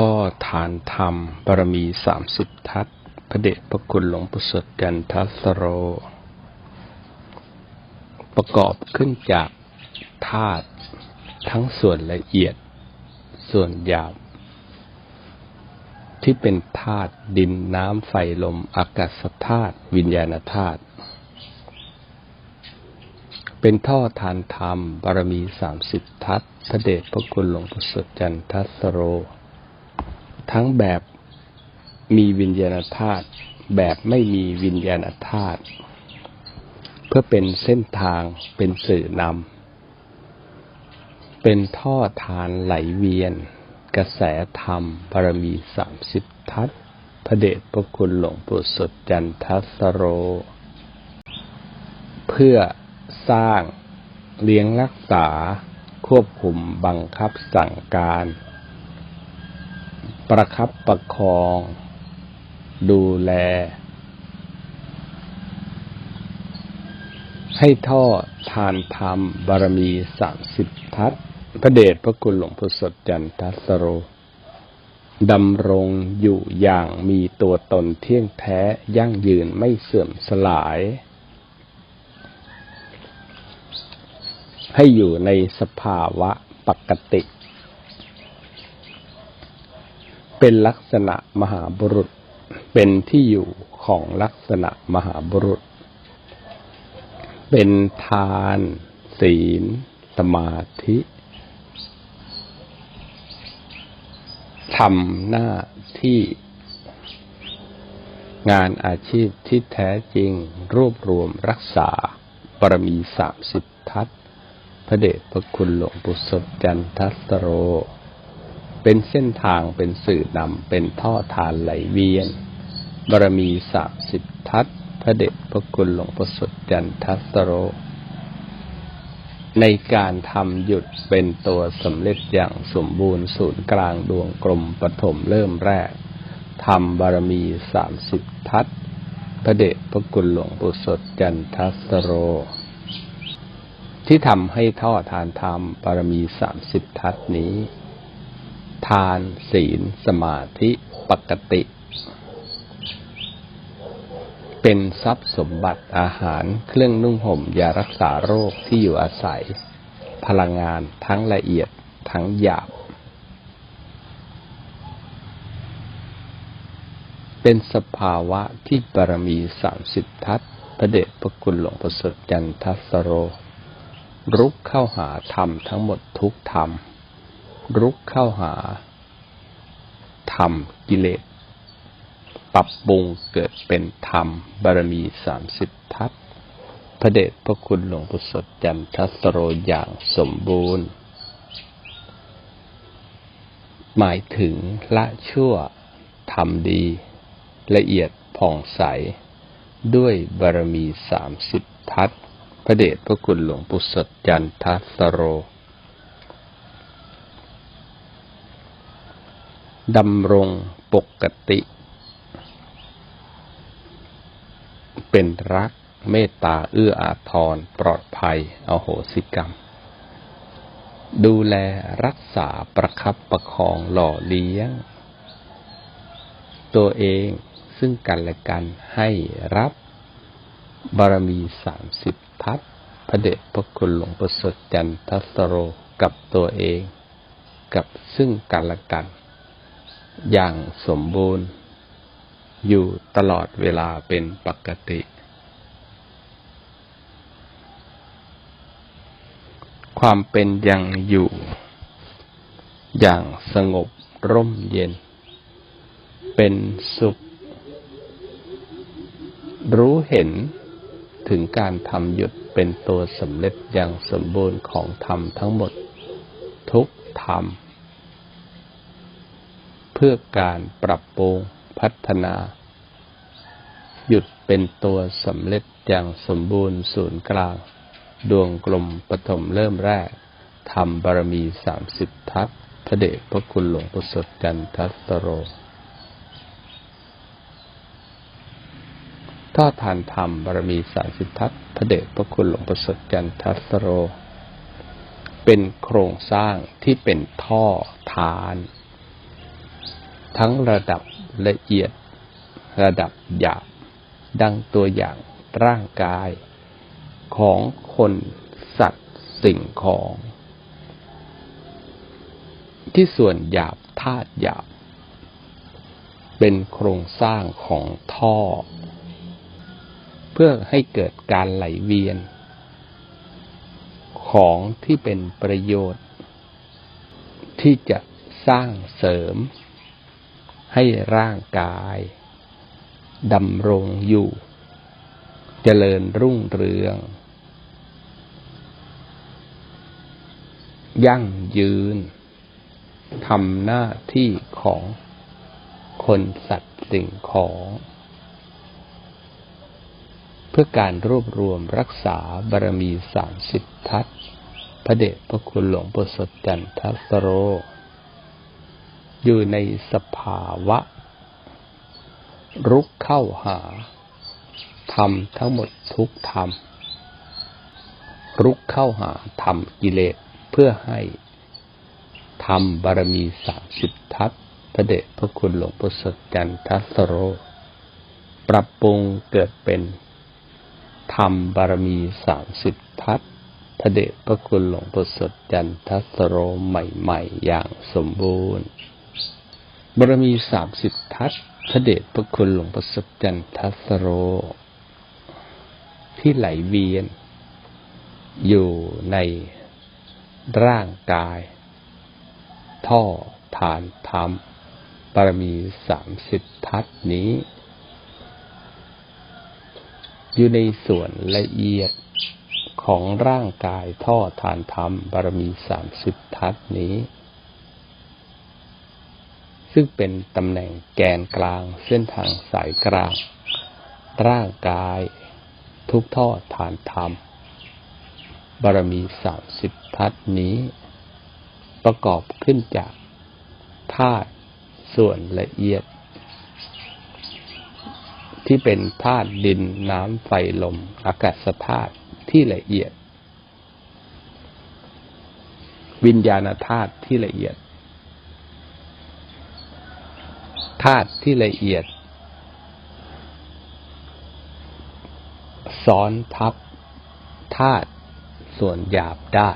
ท่อฐานธรรมบารมีสามสิบทัศพระเดชพระคุณหลวงปู่สดจันทัสโร ประกอบขึ้นจากธาตุทั้งส่วนละเอียด ส่วนหยาบ ที่เป็นธาตุดินน้ำไฟลมอากาศธาตุวิญญาณธาตุเป็นท่อทานธรรมบารมีสามสิบทัศพระเดชพระคุณหลวงปู่สดจันทัสโร ทั้งแบบมีวิญญาณธาตุแบบไม่มีวิญญาณธาตุเพื่อเป็นเส้นทางเป็นสื่อนำเป็นท่อทานไหลเวียน กระแสธรรมบารมีสามสิบทัศพระเดชพระคุณหลวงปู่สดจันทัสโร เพื่อสร้างเลี้ยงรักษาควบคุมบังคับสั่งการ ประคับประคอง ดูแล ให้ท่อทานธรรม บารมีสามสิบทัศพระเดชพระคุณหลวงพ่อสดจันทัสโรดำรงอยู่อย่างมีตัวตนเที่ยงแท้ยั่งยืนไม่เสื่อมสลาย ให้อยู่ในสภาวะปกติ เป็นลักษณะมหาบุรุษ เป็นที่อยู่ของลักษณะมหาบุรุษ เป็นทาน ศีล สมาธิทำหน้าที่งานอาชีพที่แท้จริงรวบรวมรักษาบารมีสามสิบทัศพระเดชพระคุณหลวงปู่สดจันทัสโร เป็นเส้นทางเป็นสื่อนำเป็นท่อทานไหลเวียนบารมีสามสิบทัศพระเดชพระคุณหลวงปู่สดจันทัสโร ในการทำหยุดเป็นตัวสำเร็จอย่างสมบูรณ์ศูนย์กลางดวงกลมปฐมเริ่มแรกทำบารมีสามสิบทัศพระเดชพระคุณหลวงปู่สดจันทัสโร ที่ทำให้ท่อทานธรรมปรมีสามสิบทัศนี้ ทานศีล สมาธิปกติ เป็นทรัพย์สมบัติอาหารเครื่องนุ่งห่มยารักษาโรคที่อยู่อาศัย พลังงานทั้งละเอียดทั้งหยาบ เป็นสภาวะที่บารมีสามสิบทัศพระเดชพระคุณหลวงประสริฐจันทัสโร รุกเข้าหาธรรมทั้งหมดทุกธรรม รุกเข้าหาธรรมกิเลสปรับปรุงเกิดเป็นธรรมบารมีสามสิบทัศพระเดชพระคุณหลวงปู่สดจันทสโรอย่างสมบูรณ์ หมายถึงละชั่วทำดี ละเอียดผ่องใส ด้วยบารมีสามสิบทัศพระเดชพระคุณหลวงปู่สดจันทัสโร ดำรงปกติ เป็นรักเมตตาเอื้ออาทร ปลอดภัยอโหสิกรรม ดูแลรักษาประคับประคองหล่อเลี้ยง ตัวเองซึ่งกันและกันให้รับบารมีสามสิบทัศพระเดชพระคุณหลวงประสดจันทสโรกับตัวเอง กับซึ่งกันและกัน อย่างสมบูรณ์ อยู่ตลอดเวลาเป็นปกติ ความเป็นยังอยู่ อย่างสงบร่มเย็น เป็นสุข รู้เห็นถึงการทำหยุดเป็นตัวสำเร็จอย่างสมบูรณ์ของธรรมทั้งหมด ทุกธรรม เพื่อการปรับปรุงพัฒนา หยุดเป็นตัวสำเร็จอย่างสมบูรณ์ศูนย์กลาง ดวงกลมปฐมเริ่มแรกทำบารมีสามสิบทัศพระเดชพระคุณหลวงประสดจันทัสโรทอดทานธรรมบารมีสารสิทธัตพระเดชพระคุณหลวงประสดจันทัสโร เป็นโครงสร้างที่เป็นท่อทาน ทั้งระดับละเอียดระดับหยาบดังตัวอย่างร่างกาย ของคนสัตว์สิ่งของ ที่ส่วนหยาบธาตุหยาบ เป็นโครงสร้างของท่อ เพื่อให้เกิดการไหลเวียน ของที่เป็นประโยชน์ ที่จะสร้างเสริม ให้ร่างกายดำรงอยู่ เจริญรุ่งเรือง ยั่งยืนทำหน้าที่ของคนสัตว์สิ่งของ เพื่อการรวบรวมรักษาบารมีสามสิบทัศพระเดชพระคุณหลวงปู่สดจันทสโร อยู่ในสภาวะ รุกเข้าหาทำทั้งหมดทุกธรรม รุกเข้าหาธรรมกิเลสเพื่อให้ทำบารมีสามสิบทัศพระเดชพระคุณหลวงปู่สดจันทัสโร ปรับปรุงเกิดเป็นทำบารมีสามสิบทัศพระเดชพระคุณหลวงปู่สดจันทัสโรใหม่ ๆ อย่างสมบูรณ์ บารมีสามสิบทัศพระเดชพระคุณหลวงปู่สดจันทัสโร ที่ไหลเวียน อยู่ในร่างกาย ท่อฐานธรรมบารมีสามสิบทัศนี้ อยู่ในส่วนละเอียดของร่างกายท่อฐานธรรมบารมีสามสิบทัศนี้ ซึ่งเป็นตำแหน่งแกนกลางเส้นทางสายกลาง ร่างกาย ทุกท่อฐานธรรม บารมีสามสิบทัศนี้ ประกอบขึ้นจากธาตุส่วนละเอียด ที่เป็นธาตุดินน้ำไฟลม อากาศธาตุที่ละเอียด วิญญาณธาตุที่ละเอียดธาตุที่ละเอียด ซ้อนทับธาตุส่วนหยาบได้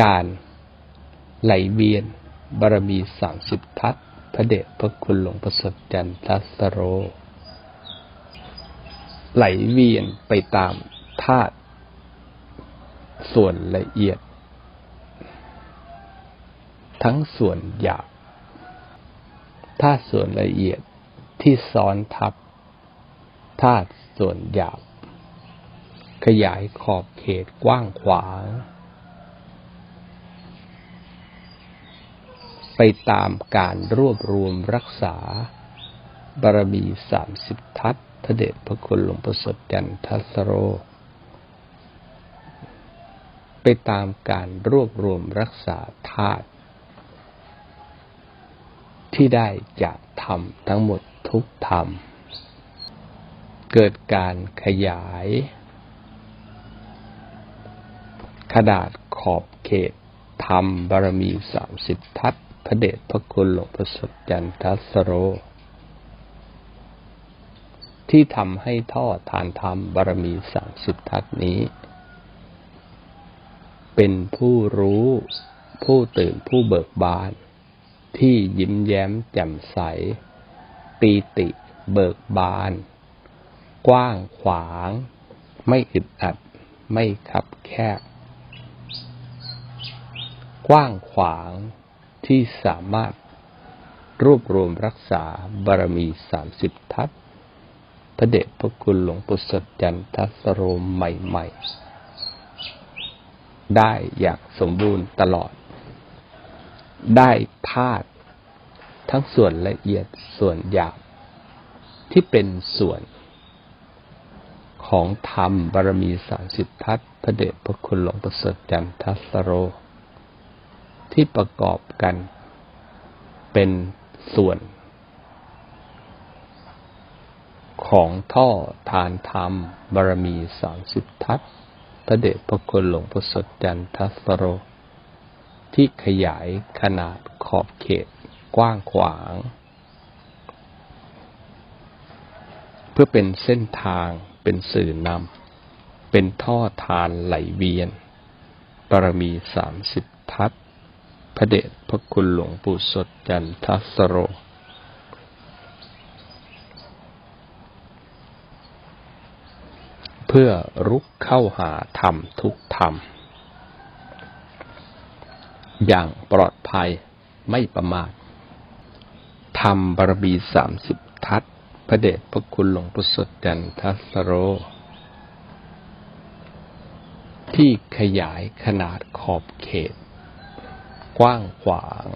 การไหลเวียนบารมีสามสิบทัศพระเดชพระคุณหลวงประสดจันทัสโร ไหลเวียนไปตามธาตุส่วนละเอียด ทั้งส่วนหยาบธาตุส่วนละเอียดที่ซ้อนทับธาตุส่วนหยาบ ขยายขอบเขตกว้างขวางไปตามการรวบรวมรักษา บารมีสามสิบทัศพระเดชพระคุณหลวงประสดจันทัสโร ไปตามการรวบรวมรักษาธาตุ ที่ได้จากธรรมทั้งหมดทุกธรรม เกิดการขยาย ขนาดขอบเขตธรรมบารมีสามสิบทัศพระเดชพระคุณหลวงประสดจันทัสโร ที่ทำให้ท่อทานธรรมบารมีสามสิบทัศนี้ เป็นผู้รู้ผู้ตื่นผู้เบิกบาน ที่ยิ้มแย้มแจ่มใส ปีติเบิกบาน กว้างขวาง ไม่อึดอัด ไม่ขับแคบ กว้างขวางที่สามารถรวบรวมรักษาบารมีสามสิบทัศพระเดชพระคุณหลวงปู่สดจันทัสโรมใหม่ ๆ ได้อย่างสมบูรณ์ตลอด ได้ธาตุทั้งส่วนละเอียดส่วนหยาบที่เป็นส่วนของธรรมบารมีสามสิบทัศพระเดชพระคุณหลวงประเสริฐจันทัสโร ที่ประกอบกันเป็นส่วน ของท่อทานธรรมบารมีสามสิบทัศพระเดชพระคุณหลวงประเสริฐจันทัสโร ที่ขยายขนาดขอบเขตกว้างขวาง เพื่อเป็นเส้นทางเป็นสื่อนำเป็นท่อทานไหลเวียนบารมีสามสิบทัศน์พระเดชพระคุณหลวงปู่สดจันทสโร เพื่อรุกเข้าหาธรรมทุกธรรม อย่างปลอดภัยไม่ประมาทธรรมบารมีสามสิบทัศพระเดชพระคุณหลวงปู่สดจันทัสโร ที่ขยายขนาดขอบเขต กว้างขวาง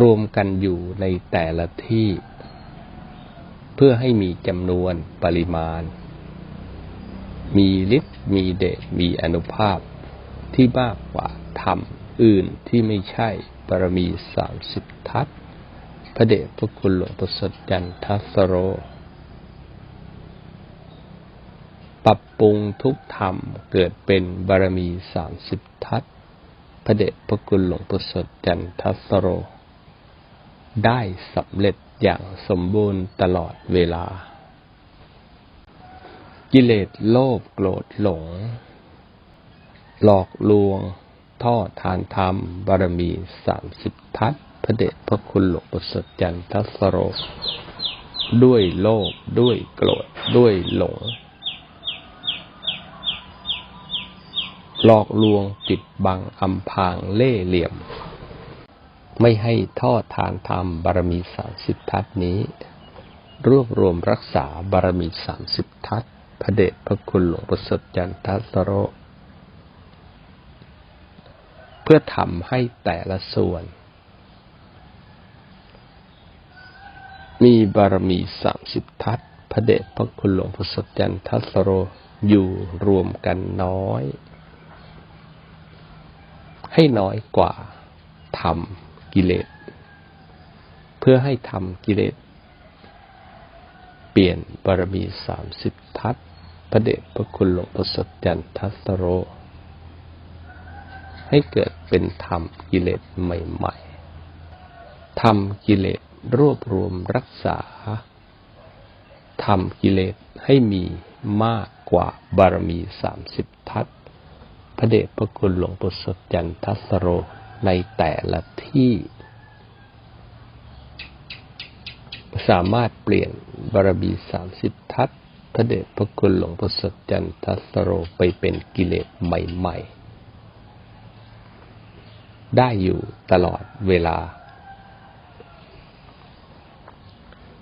รวมกันอยู่ในแต่ละที่ เพื่อให้มีจำนวนปริมาณ มีฤทธิ์มีเดชมีอนุภาพที่มากกว่าธรรมอื่นที่ไม่ใช่บารมีสามสิบทัศพระเดชพระคุณหลวงประสดจันทัสโร ปรับปรุงทุกธรรมเกิดเป็นบารมีสามสิบทัศพระเดชพระคุณหลวงประสดจันทัสโร ได้สำเร็จอย่างสมบูรณ์ตลอดเวลา กิเลสโลภโกรธหลง หลอกลวง ท่อทานธรรม บารมีสามสิบทัศพระเดชพระคุณหลวงประเสริฐจันทสโร ด้วยโลภด้วยโกรธด้วยหลง หลอกลวงปิดบังอำพางเล่เหลี่ยม ไม่ให้ท่อทานธรรม บารมีสามสิบทัศนี้ รวบรวมรักษาบารมีสามสิบทัศ พระเดชพระคุณหลวงประเสริฐจันทสโร เพื่อทำให้แต่ละส่วน มีบารมีสามสิบทัศพระเดชพระคุณหลวงประเสริฐจันทสโรอยู่รวมกันน้อย ให้น้อยกว่าทำกิเลส เพื่อให้ทำกิเลส เปลี่ยนบารมีสามสิบทัศ พระเดชพระคุณหลวงประเสริฐจันทัสโร ให้เกิดเป็นธรรมกิเลสใหม่ๆ ธรรมกิเลสรวบรวมรักษา ธรรมกิเลสให้มีมากกว่าบารมีสามสิบทัศพระเดชพระคุณหลวงปู่สดจันทัสโรในแต่ละที่ สามารถเปลี่ยนบารมีสามสิบทัศ พระเดชพระคุณหลวงปู่สดจันทัสโรไปเป็นกิเลสใหม่ ๆ ได้อยู่ตลอดเวลา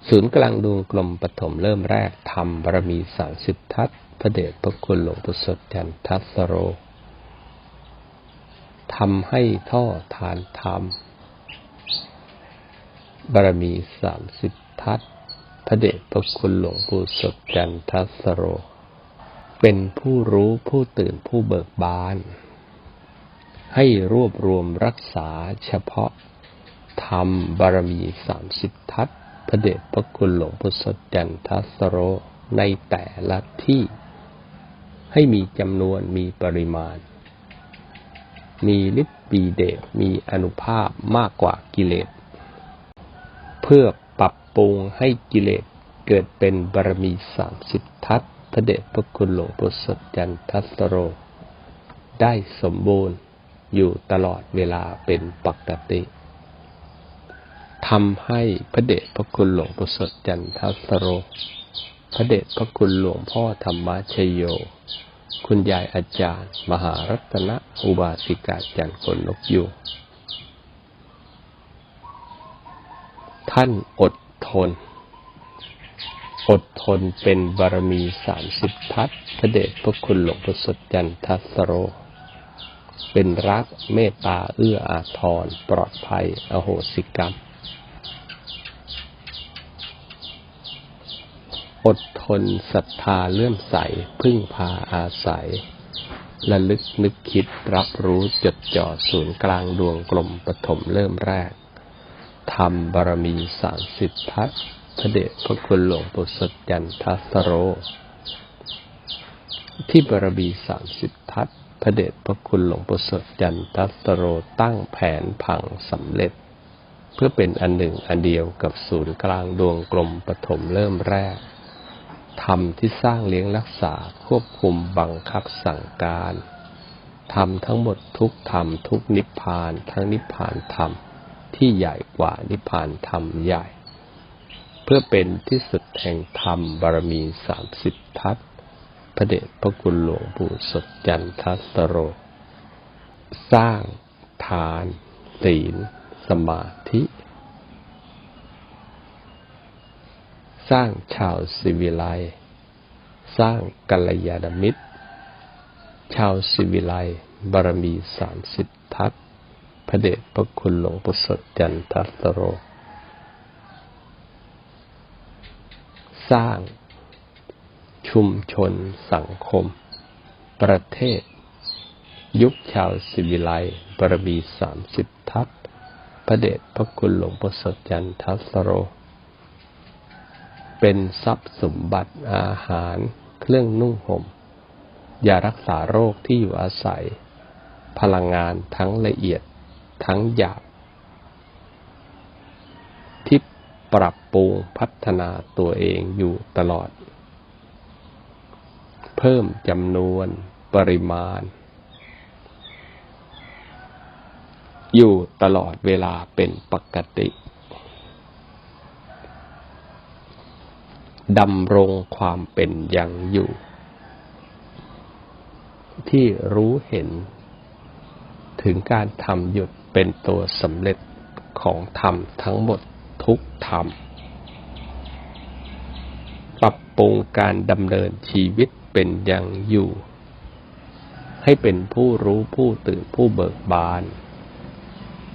ศูนย์กลางดวงกลมปฐมเริ่มแรกทำบารมีสามสิบทัศพระเดชพระคุณหลวงปู่สดจันทัสโรทำให้ท่อทานธรรมบารมีสามสิบทัศน พระเดชพระคุณหลวงปู่สดจันทสโร เป็นผู้รู้ผู้ตื่นผู้เบิกบาน ให้รวบรวมรักษาเฉพาะธรรมบารมีสามสิบทัศพระเดชพระคุณหลวงปู่สดจันทสโรในแต่ละที่ ให้มีจำนวนมีปริมาณ มีฤทธิ์มีเดชมีอนุภาพมากกว่ากิเลส เพื่อ ปรุงให้กิเลสเกิดเป็นบารมีสามสิบทัศพระเดชพระคุณหลวงปู่สดจันทัสโร ได้สมบูรณ์อยู่ตลอดเวลาเป็นปกติทำให้พระเดชพระคุณหลวงปู่สดจันทัสโร พระเดชพระคุณหลวงพ่อธรรมชโย คุณยายอาจารย์ มหารัตนอุบาสิกาจันทร์คนนกยูงท่านอด ทน อดทนเป็นบารมีสามสิบทัศพระเดชพระคุณหลวงพ่อสดจันทัสโร เป็นรักเมตตาเอื้ออาทร ปลอดภัย อโหสิกรรม อดทนศรัทธาเลื่อมใส พึ่งพาอาศัยระลึกนึกคิดรับรู้จดจ่อศูนย์กลางดวงกลมปฐมเริ่มแรก ทำบารมีสามสิบทัศพระเดชพระคุณหลวงปู่สดจันทัสโร ที่บารมีสามสิบทัศพระเดชพระคุณหลวงปู่สดจันทัสโรตั้งแผนพังสำเร็จ เพื่อเป็นอันหนึ่งอันเดียวกับศูนย์กลางดวงกลมปฐมเริ่มแรกธรรมที่สร้างเลี้ยงรักษาควบคุมบังคับสั่งการธรรมทั้งหมดทุกธรรมทุกนิพพานทั้งนิพพานธรรม ที่ใหญ่กว่านิพพานธรรมใหญ่ เพื่อเป็นที่สุดแห่งธรรมบารมีสามสิบทัศพระเดชพระคุณหลวงปู่สดจันทัสโร สร้างทาน ศีล สมาธิ สร้างชาวสิวิไลสร้างกัลยาณมิตร ชาวสิวิไลบารมีสามสิบทัศ พระเดชพระคุณหลวงปู่สดจันทัสโร สร้างชุมชนสังคม ประเทศ ยุคชาวสิวิไลบารมีสามสิบทัศพระเดชพระคุณหลวงปู่สดจันทัสโร เป็นทรัพย์สมบัติอาหารเครื่องนุ่งห่มยารักษาโรคที่อยู่อาศัย พลังงานทั้งละเอียด ทั้งหยาบที่ปรับปรุงพัฒนาตัวเองอยู่ตลอด เพิ่มจำนวนปริมาณ อยู่ตลอดเวลาเป็นปกติดำรงความเป็นอย่างอยู่ ที่รู้เห็น ถึงการทำหยุด เป็นตัวสำเร็จของธรรมทั้งหมดทุกธรรม ปรับปรุงการดำเนินชีวิตเป็นอย่างอยู่ ให้เป็นผู้รู้ผู้ตื่นผู้เบิกบาน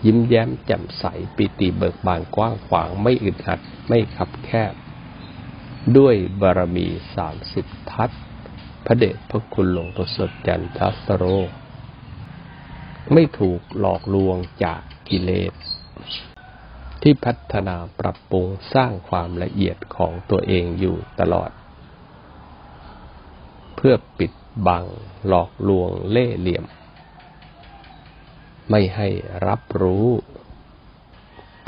ยิ้มแย้มแจ่มใสปิติเบิกบานกว้างขวางไม่อึดอัดไม่ขับแคบ ด้วยบารมีสามสิบทัศพระเดชพระคุณหลวงปู่สดจันทัสโร ไม่ถูกหลอกลวงจากกิเลส ที่พัฒนาปรับปรุงสร้างความละเอียดของตัวเองอยู่ตลอด เพื่อปิดบังหลอกลวงเล่เหลี่ยม ไม่ให้รับรู้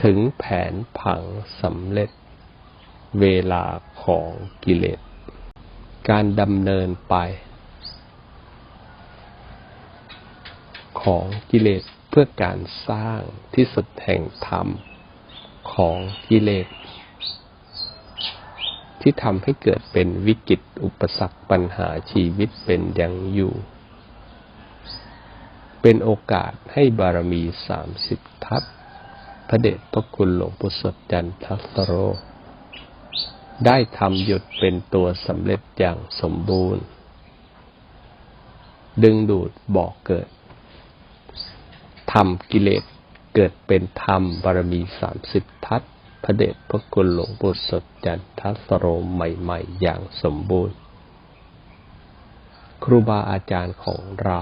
ถึงแผนผังสำเร็จ เวลาของกิเลส การดำเนินไป ของกิเลสเพื่อการสร้างที่สุดแห่งธรรมของกิเลส ที่ทำให้เกิดเป็นวิกฤตอุปสรรคปัญหาชีวิตเป็นอย่างอยู่ เป็นโอกาสให้บารมีสามสิบทัศพระเดชพระคุณหลวงปู่สดจันทัสโร ได้ทำหยุดเป็นตัวสำเร็จอย่างสมบูรณ์ ดึงดูดบอกเกิด ธรรมกิเลสเกิดเป็นธรรมบารมีสามสิบทัศพระเดชพระคุณหลวงปู่สดจันทัสโรใหม่ๆ อย่างสมบูรณ์ ครูบาอาจารย์ของเรา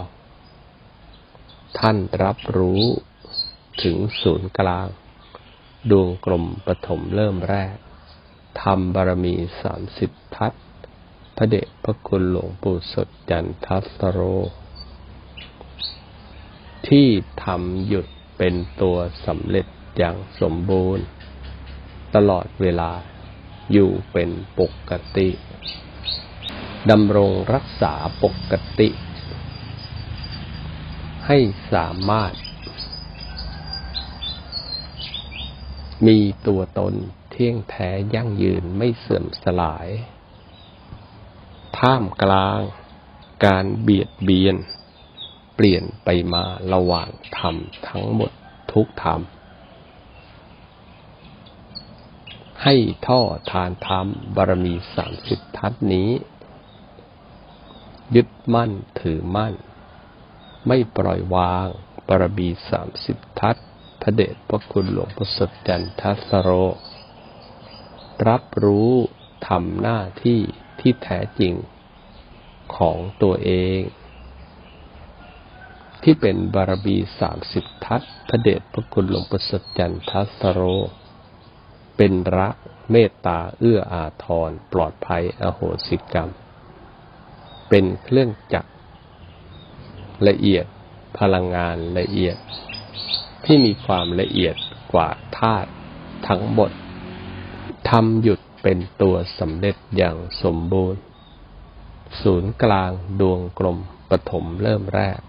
ท่านรับรู้ถึงศูนย์กลาง ดวงกลมปฐมเริ่มแรกธรรมบารมีสามสิบทัศพระเดชพระคุณหลวงปู่สดจันทัสโร ที่ทำหยุดเป็นตัวสำเร็จอย่างสมบูรณ์ ตลอดเวลาอยู่เป็นปกติดำรงรักษาปกติ ให้สามารถ มีตัวตนเที่ยงแท้ยั่งยืนไม่เสื่อมสลาย ท่ามกลางการเบียดเบียน ลี่ยนไปมาระหว่างธรรมทั้งหมดทุกธรรม ให้ท่อทานธรรมบารมีสามสิบทัศนี้ ยึดมั่นถือมั่น ไม่ปล่อยวางบารมีสามสิบทัศพระเดชพระคุณหลวงพ่อสดจันทัสโร รับรู้ทำหน้าที่ที่แท้จริงของตัวเอง ที่เป็นบารมีสามสิบทัศพระเดชพระคุณหลวงประสดจันทัสโร เป็นรักเมตตาเอื้ออาทร ปลอดภัยอโหสิกรรม เป็นเครื่องจักรละเอียดพลังงานละเอียด ที่มีความละเอียดกว่าธาตุทั้งหมดทำหยุดเป็นตัวสำเร็จอย่างสมบูรณ์ ศูนย์กลางดวงกลมปฐมเริ่มแรก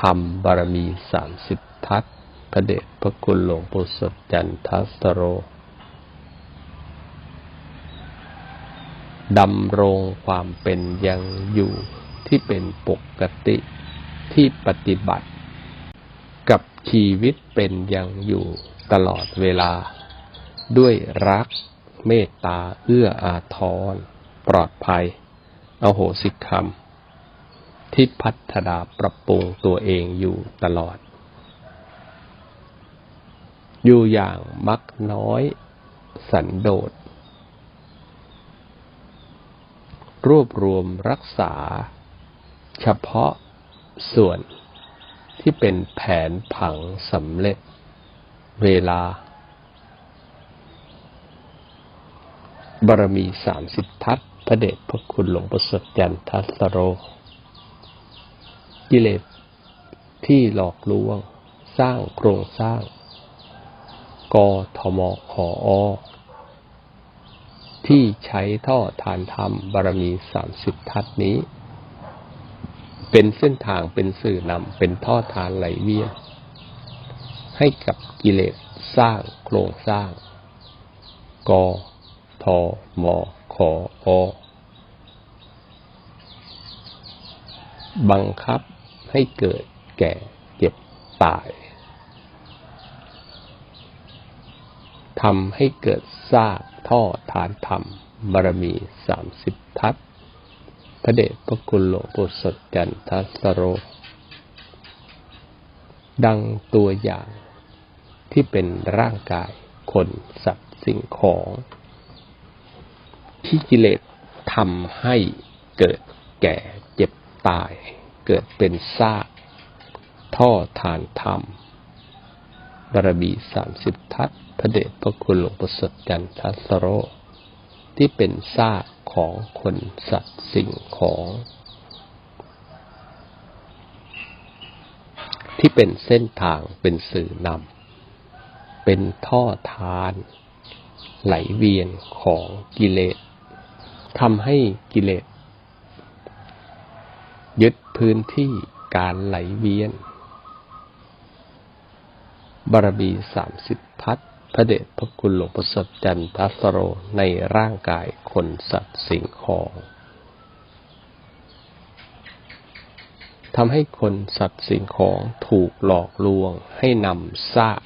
ทำบารมีสามสิบทัศพระเดชพระคุณหลวงปู่สดจันทัสโรดำรงความเป็นยังอยู่ที่เป็นปกติที่ปฏิบัติ กับชีวิตเป็นยังอยู่ตลอดเวลา ด้วยรักเมตตาเอื้ออาทร ปลอดภัย อโหสิกรรม ที่พัฒนาปรับปรุงตัวเองอยู่ตลอด อยู่อย่างมักน้อย สันโดษ รวบรวมรักษา เฉพาะส่วนที่เป็นแผนผังสำเร็จ เวลา บารมีสามสิบทัศพระเดชพระคุณหลวงประสดจันทัสโร กิเลสที่หลอกลวง สร้างโครงสร้าง กทมขออที่ใช้ท่อทานธรรมบารมีสามสิบทัศนี้ เป็นเส้นทางเป็นสื่อนำเป็นท่อทานไหลเวียนให้กับกิเลสสร้างโครงสร้าง กทมขออบังคับ ให้เกิดแก่เจ็บตายทำให้เกิดซากท่อฐานธรรมบารมีสามสิบทัศพระเดชพระคุณหลวงปู่สดจันทัสโร ดังตัวอย่างที่เป็นร่างกายคนสัตว์สิ่งของ ที่กิเลสทำให้เกิดแก่เจ็บตาย เกิดเป็นซากท่อทานธรรมบารมีสามสิบทัศพระเดชพระคุณหลวงประสดจันทัสโร ที่เป็นซากของคนสัตว์สิ่งของ ที่เป็นเส้นทางเป็นสื่อนำเป็นท่อทาน ไหลเวียนของกิเลสทำให้กิเลส ยึดพื้นที่การไหลเวียน บารมีสามสิบพัฒพระเดชพระคุณหลวงประสดจันทัสโรในร่างกายคนสัตว์สิ่งของทำให้คนสัตว์สิ่งของถูกหลอกลวงให้นำซาก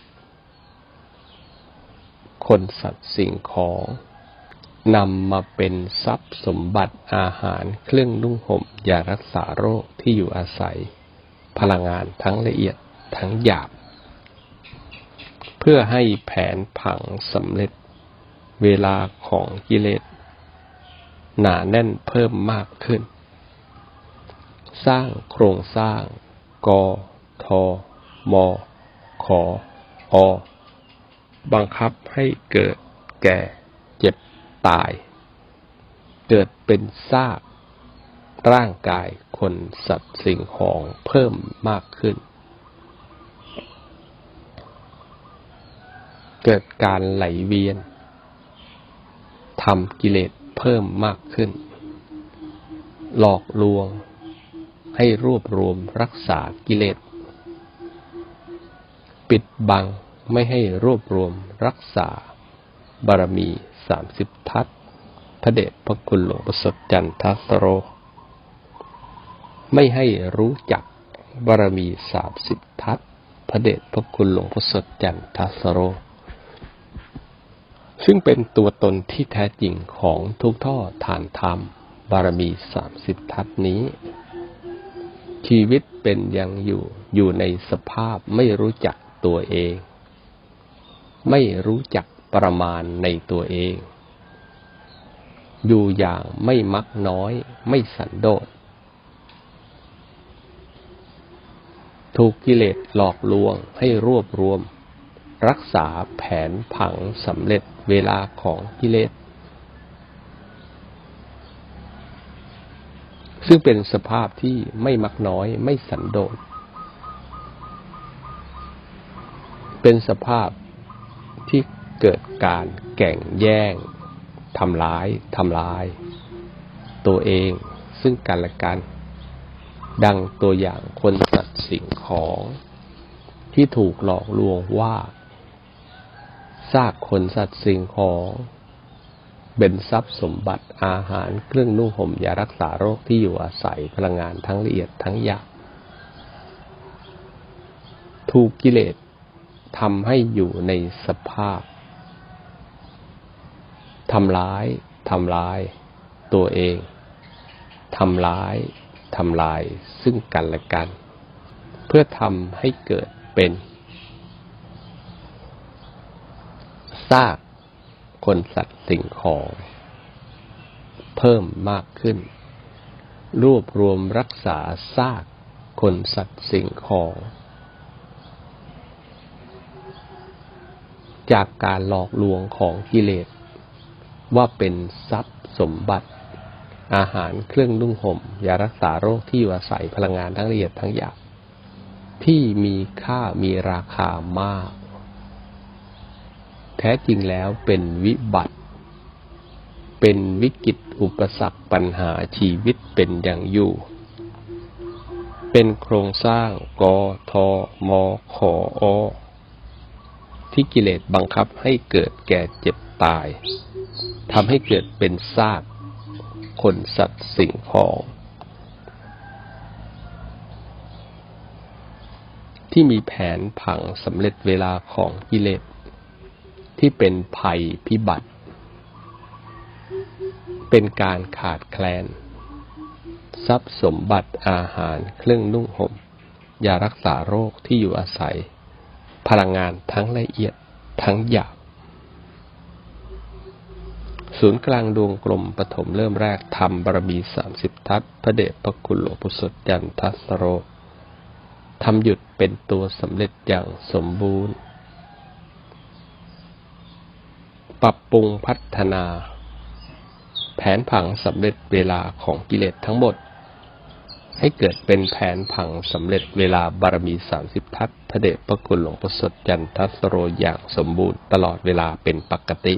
คนสัตว์สิ่งของ นำมาเป็นทรัพย์สมบัติอาหารเครื่องนุ่งห่มยารักษาโรคที่อยู่อาศัย พลังงานทั้งละเอียดทั้งหยาบ เพื่อให้แผนผังสำเร็จเวลาของกิเลสหนาแน่นเพิ่มมากขึ้น สร้างโครงสร้าง กทมขออ บังคับให้เกิดแก่เจ็บ ตาย เกิดเป็นซาก ร่างกายคนสัตว์สิ่งของเพิ่มมากขึ้น เกิดการไหลเวียนทำกิเลสเพิ่มมากขึ้น หลอกลวง ให้รวบรวมรักษากิเลส ปิดบังไม่ให้รวบรวมรักษาบารมี สามสิบทัศพระเดชพระคุณหลวงประสดจันทัสโร ไม่ให้รู้จักบารมีสามสิบทัศพระเดชพระคุณหลวงประสดจันทัสโร ซึ่งเป็นตัวตนที่แท้จริงของทุกท่อฐานธรรม บารมีสามสิบทัศนี้ ชีวิตเป็นยังอยู่อยู่ในสภาพไม่รู้จักตัวเอง ไม่รู้จัก ประมาณในตัวเอง อยู่อย่างไม่มักน้อย ไม่สันโดษ ถูกกิเลสหลอกลวงให้รวบรวม รักษาแผนผังสำเร็จเวลาของกิเลส ซึ่งเป็นสภาพที่ไม่มักน้อยไม่สันโดษ เป็นสภาพที่ เกิดการแก่งแย่งทำร้ายทำลาย ตัวเองซึ่งกันและกัน ดังตัวอย่างคนสัตว์สิ่งของที่ถูกหลอกลวงว่าซากคนสัตว์สิ่งของเป็นทรัพย์สมบัติอาหารเครื่องนุ่งห่มยารักษาโรคที่อยู่อาศัยพลังงานทั้งละเอียดทั้งหยาบถูกกิเลสทำให้อยู่ในสภาพ ทำร้ายทำลาย ตัวเองทำร้ายทำลายซึ่งกันและกัน เพื่อทำให้เกิดเป็นซากคนสัตว์สิ่งของ เพิ่มมากขึ้น รวบรวมรักษาซากคนสัตว์สิ่งของ จากการหลอกลวงของกิเลส ว่าเป็นทรัพย์สมบัติ อาหารเครื่องนุ่งห่มยารักษาโรคที่อยู่อาศัยพลังงานทั้งละเอียดทั้งหยาบที่มีค่ามีราคามาก แท้จริงแล้วเป็นวิบัติ เป็นวิกฤตอุปสรรคปัญหาชีวิตเป็นอย่างอยู่ เป็นโครงสร้างกทมขออที่กิเลสบังคับให้เกิดแก่เจ็บ ตายทำให้เกิดเป็นซากคนสัตว์สิ่งของ ที่มีแผนผังสำเร็จเวลาของกิเลสที่เป็นภัยพิบัติ เป็นการขาดแคลน ทรัพย์สมบัติอาหารเครื่องนุ่งห่มยารักษาโรคที่อยู่อาศัย พลังงานทั้งละเอียดทั้งหยาบ ศูนย์กลางดวงกลมปฐมเริ่มแรกทำบารมีสามสิบทัศพระเดชพระคุณหลวงปู่สดยันทัสโรทำหยุดเป็นตัวสำเร็จอย่างสมบูรณ์ ปรับปรุงพัฒนา แผนผังสำเร็จเวลาของกิเลสทั้งหมด ให้เกิดเป็นแผนผังสำเร็จเวลาบารมีสามสิบทัศพระเดชพระคุณหลวงพ่อสดยันทัสโรอย่างสมบูรณ์ตลอดเวลาเป็นปกติ